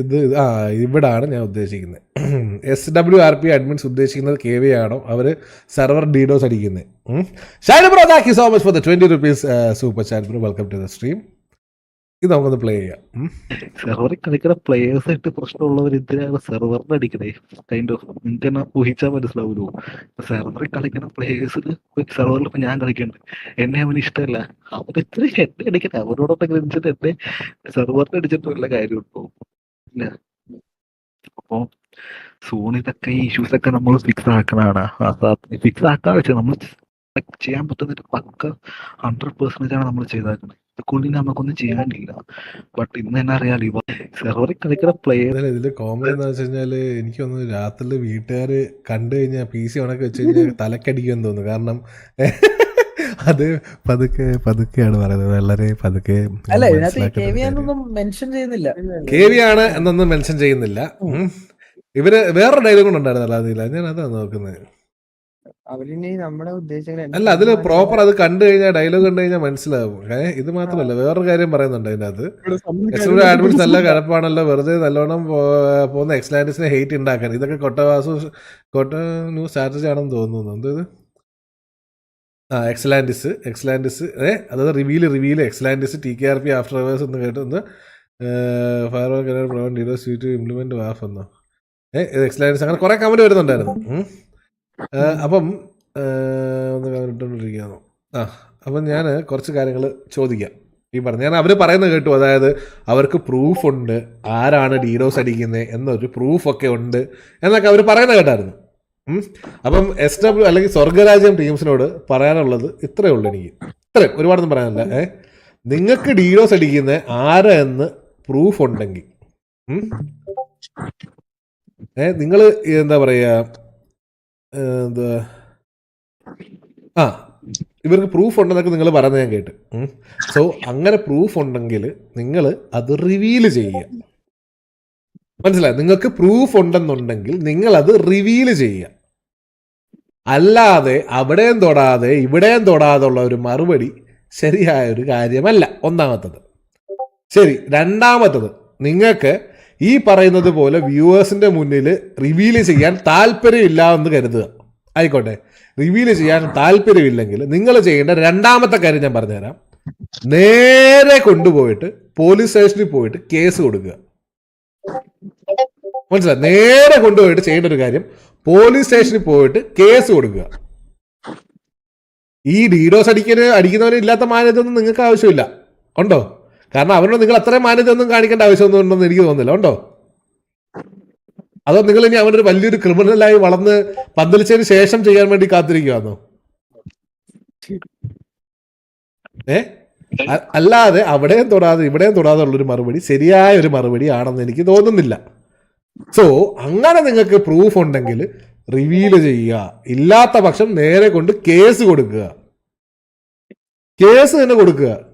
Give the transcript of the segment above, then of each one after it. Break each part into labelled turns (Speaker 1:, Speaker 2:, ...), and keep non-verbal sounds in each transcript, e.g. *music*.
Speaker 1: ഇത് ആ ഇവിടാണ് ഞാൻ ഉദ്ദേശിക്കുന്നത് S W R P admins ഉദ്ദേശിക്കുന്നത് കെ വി ആണോ? അവർ സെർവർ ഡീഡോസ് അടിക്കുന്നത് shine bro thank you so much for the twenty rupees super chat bro welcome to the stream ഇത് നമുക്കൊന്ന് പ്ലേ ചെയ്യാം.
Speaker 2: സെർവറിൽ കളിക്കുന്ന പ്ലേയേഴ്സ് ആയിട്ട് പ്രശ്നമുള്ളവർ എന്തിനാണ് സെർവറിന് അടിക്കണേ? കൈൻഡ് ഓഫ് നിങ്ങൾക്ക് തന്നെ ഊഹിച്ചാൽ മനസ്സിലാവുമല്ലോ സെർവറിൽ കളിക്കുന്ന പ്ലേയേഴ്സിന് സെർവറിൽ ഇപ്പൊ ഞാൻ കളിക്കുന്നുണ്ട് എന്നെ അവന് ഇഷ്ടമല്ല അവൻ ഇത്ര എന്നെ അടിക്കട്ടെ. അവരോടൊക്കെ കളിച്ചിട്ട് എന്നെ സെർവറിന് അടിച്ചിട്ട് വല്ല കാര്യമുണ്ടോ? ഇല്ല. അപ്പോ സോൺ ഈ ഇഷ്യൂസ് ഒക്കെ നമ്മൾ ഫിക്സ് ആക്കണതാണ് ഫിക്സ് ആക്കാന്ന് വെച്ചാൽ നമ്മൾ ചെയ്യാൻ പറ്റുന്ന പക്ക ഹൺഡ്രഡ് പെർസെന്റേജ് ആണ് നമ്മൾ ചെയ്തേക്കുന്നത്. ഇതുകൊണ്ട് നമുക്കൊന്നും ചെയ്യാനില്ല. ബട്ട് ഇന്ന് തന്നെ അറിയാലോ ഇവ സെർവറിൽ കളിക്കുന്ന പ്ലെയർ
Speaker 1: ഇതിൽ ഇതിൽ കോമഡി എന്ന് വെച്ച് കഴിഞ്ഞാൽ എനിക്ക് തോന്നുന്നു രാത്രി വീട്ടുകാര് കണ്ടു കഴിഞ്ഞാൽ പി സി ഉണക്കി വെച്ച് കഴിഞ്ഞാൽ *laughs* തലക്കടിക്കുമെന്ന് തോന്നുന്നു. കാരണം *laughs* അത് പതുക്കെ പതുക്കെയാണ് പറയുന്നത്. വളരെ പതുക്കെ
Speaker 3: അല്ല ഇതിനകത്ത്
Speaker 1: മനസ്സിലാക്കുന്ന
Speaker 3: കെ വി മെൻഷൻ ചെയ്യുന്നില്ല.
Speaker 1: കെ വി ആണ് എന്നൊന്നും മെൻഷൻ ചെയ്യുന്നില്ല. ഇവർ വേറൊരു ഡയലോഗ് ഉണ്ടായിരുന്നല്ലോ അതില്ല ഞാൻ അതാണ് നോക്കുന്നത്. അല്ല അതിൽ പ്രോപ്പർ അത് കണ്ടു കഴിഞ്ഞാൽ ഡയലോഗ് കണ്ടു കഴിഞ്ഞാൽ മനസ്സിലാവും. ഏഹ് ഇത് മാത്രമല്ല വേറൊരു കാര്യം പറയുന്നുണ്ട് അതിന്റെ അത് എക്സ്ട്രാ ആഡ്മിൻസ് നല്ല കിടപ്പാണല്ലോ വെറുതെ നല്ലോണം പോകുന്ന എക്സ്ലാൻഡിസിനെ ഹെയ്റ്റ് ഉണ്ടാക്കാൻ ഇതൊക്കെ കൊട്ടവാസു കൊട്ട ന്യൂ സ്ട്രാറ്റജി ആണെന്ന് തോന്നുന്നു. എന്തത് ഇത്? ആ എക്സലാൻഡിസ് എക്സലാൻഡിസ് ഏ അതായത് reveal reveal എക്സലാൻഡിസ് T K R P after hours എന്ന് കേട്ടൊന്ന് ഫയർ പ്രൊവൻ ഡീലോ സ്വീറ്റ് ഇംപ്ലിമെന്റ് വാഫ് എന്നോ? ഏഹ് എക്സലാൻഡിസ് അങ്ങനെ കുറെ കമന്റ് വരുന്നുണ്ടായിരുന്നു. അപ്പം ഒന്ന് കമന്റ് ഇട്ടുകൊണ്ടിരിക്കുകയാണോ ആ അപ്പം ഞാൻ കുറച്ച് കാര്യങ്ങൾ ചോദിക്കാം. ഈ പറഞ്ഞു ഞാൻ അവർ പറയുന്നത് കേട്ടു. അതായത് അവർക്ക് പ്രൂഫ് ഉണ്ട് ആരാണ് ഡീഡോസ് അടിക്കുന്നത് എന്നൊരു പ്രൂഫൊക്കെ ഉണ്ട്. എന്നൊക്കെ അവർ പറയുന്നത് കേട്ടായിരുന്നു. അപ്പം എസ് ഡബ്ല്യു അല്ലെങ്കിൽ സ്വർഗരാജ്യം ടീംസിനോട് പറയാനുള്ളത് ഇത്രയേ ഉള്ളൂ എനിക്ക്. ഇത്രയും. ഒരുപാടൊന്നും പറയാനില്ല. ഏ നിങ്ങൾക്ക് ഡീഡോസ് അടിക്കുന്ന ആരാ എന്ന് പ്രൂഫ് ഉണ്ടെങ്കിൽ. ഏ നിങ്ങൾ എന്താ പറയുക എന്താ? ആ ഇവർക്ക് പ്രൂഫ് ഉണ്ടെന്നൊക്കെ നിങ്ങൾ പറയുന്നത് ഞാൻ കേട്ട്. സോ അങ്ങനെ പ്രൂഫ് ഉണ്ടെങ്കിൽ നിങ്ങൾ അത് റിവീൽ ചെയ്യുക. മനസ്സിലായി? നിങ്ങൾക്ക് പ്രൂഫ് ഉണ്ടെന്നുണ്ടെങ്കിൽ നിങ്ങൾ അത് റിവീൽ ചെയ്യുക. അല്ലാതെ അവിടെയും തൊടാതെ ഇവിടെയും തൊടാതെ ഉള്ള ഒരു മറുപടി ശരിയായ ഒരു കാര്യമല്ല. ഒന്നാമത്തത്. ശരി രണ്ടാമത്തത്. നിങ്ങൾക്ക് ഈ പറയുന്നത് പോലെ വ്യൂവേഴ്സിന്റെ മുന്നിൽ റിവീൽ ചെയ്യാൻ താല്പര്യമില്ല എന്ന് കരുതുക. ആയിക്കോട്ടെ. റിവീൽ ചെയ്യാൻ താല്പര്യമില്ലെങ്കിൽ നിങ്ങൾ ചെയ്യേണ്ട രണ്ടാമത്തെ കാര്യം ഞാൻ പറഞ്ഞുതരാം. നേരെ കൊണ്ടുപോയിട്ട് പോലീസ് സ്റ്റേഷനിൽ പോയിട്ട് കേസ് കൊടുക്കുക. മനസ്സിലായി? നേരെ കൊണ്ടുപോയിട്ട് ചെയ്യേണ്ട ഒരു കാര്യം പോലീസ് സ്റ്റേഷനിൽ പോയിട്ട് കേസ് കൊടുക്കുക. ഈ ഡീഡോസ് അടിക്കുന്ന അടിക്കുന്നവന് ഇല്ലാത്ത നിങ്ങൾക്ക് ആവശ്യമില്ല. ഉണ്ടോ? കാരണം അവരോട് നിങ്ങൾ അത്രയും മാന്യതയൊന്നും കാണിക്കേണ്ട ആവശ്യമൊന്നും ഉണ്ടെന്ന് എനിക്ക് തോന്നുന്നില്ല. ഉണ്ടോ? അതോ നിങ്ങൾ ഇനി അവനൊരു വലിയൊരു ക്രിമിനലായി വളർന്ന് പന്തലിച്ചതിന് ശേഷം ചെയ്യാൻ വേണ്ടി കാത്തിരിക്കുവാന്നോ? ഏ? അല്ലാതെ അവിടെയും തൊടാതെ ഇവിടെയും തൊടാതെ ഉള്ളൊരു മറുപടി ശരിയായ ഒരു മറുപടി ആണെന്ന് എനിക്ക് തോന്നുന്നില്ല. സോ അങ്ങനെ നിങ്ങൾക്ക് പ്രൂഫ് ഉണ്ടെങ്കിൽ റിവീൽ ചെയ്യുക. ഇല്ലാത്ത പക്ഷം നേരെ കൊണ്ട് കേസ് കൊടുക്കുക. കേസ് തന്നെ കൊടുക്കുക.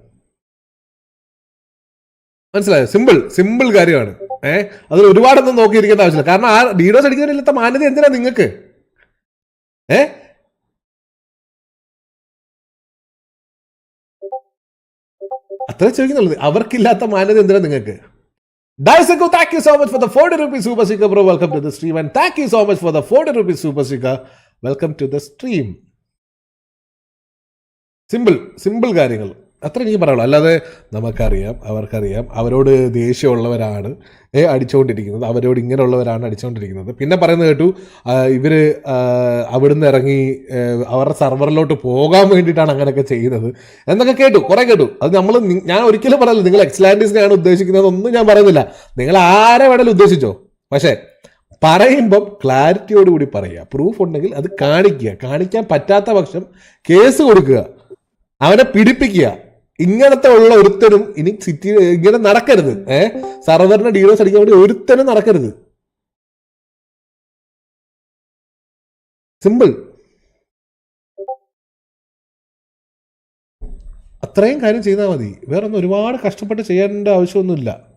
Speaker 1: മനസ്സിലായോ? സിമ്പിൾ സിമ്പിൾ കാര്യമാണ്. ഏഹ് അതിൽ ഒരുപാടൊന്നും നോക്കിയിരിക്കേണ്ട ആവശ്യമില്ല. കാരണം ആ ഡീഡോസ് അടിക്കുന്നതിലത്തെ മാന്യത എന്തിനാ നിങ്ങൾക്ക്? ഏ? അത്ര ചോദിക്കുന്നുള്ളത് അവർക്കില്ലാത്ത മാന്യത എന്തിനാ നിങ്ങൾക്ക്? Daisuke, thank you so much for the 40 rupees super sticker, bro. Welcome to the stream. And thank you so much for the 40 rupees super sticker. Welcome to the stream. Simple simple കാര്യങ്ങൾ. അത്ര എനിക്ക് പറയുള്ളൂ അല്ലാതെ നമുക്കറിയാം അവർക്കറിയാം. അവരോട് ദേഷ്യമുള്ളവരാണ് അടിച്ചുകൊണ്ടിരിക്കുന്നത് അവരോട് ഇങ്ങനെയുള്ളവരാണ് അടിച്ചുകൊണ്ടിരിക്കുന്നത് പിന്നെ പറയുന്നത് കേട്ടു ഇവർ അവിടുന്ന് ഇറങ്ങി അവരുടെ സർവറിലോട്ട് പോകാൻ വേണ്ടിയിട്ടാണ് അങ്ങനെയൊക്കെ ചെയ്യുന്നത്. എന്നൊക്കെ കേട്ടു കുറേ കേട്ടു. അത് നമ്മൾ ഞാൻ ഒരിക്കലും പറയില്ല നിങ്ങൾ എക്സ്ലാൻഡിസിനെയാണ് ഉദ്ദേശിക്കുന്നത് ഒന്നും ഞാൻ പറയുന്നില്ല. നിങ്ങൾ ആരെ വേണേലും ഉദ്ദേശിച്ചോ? പക്ഷേ പറയുമ്പം ക്ലാരിറ്റിയോട് കൂടി പറയുക. പ്രൂഫ് ഉണ്ടെങ്കിൽ അത് കാണിക്കുക. കാണിക്കാൻ പറ്റാത്ത പക്ഷം കേസ് കൊടുക്കുക. അവനെ പിടിപ്പിക്കുക. ഇങ്ങനത്തെ ഉള്ള ഒരുത്തനും ഇനി സിറ്റി ഇങ്ങനെ നടക്കരുത്. ഏ? സർവറിന്റെ ഡീലോസ് അടിക്കാൻ വേണ്ടി ഒരുത്തനും നടക്കരുത്. സിമ്പിൾ അത്രയും കാര്യം ചെയ്താൽ മതി. വേറൊന്നും ഒരുപാട് കഷ്ടപ്പെട്ട് ചെയ്യേണ്ട ആവശ്യമൊന്നുമില്ല.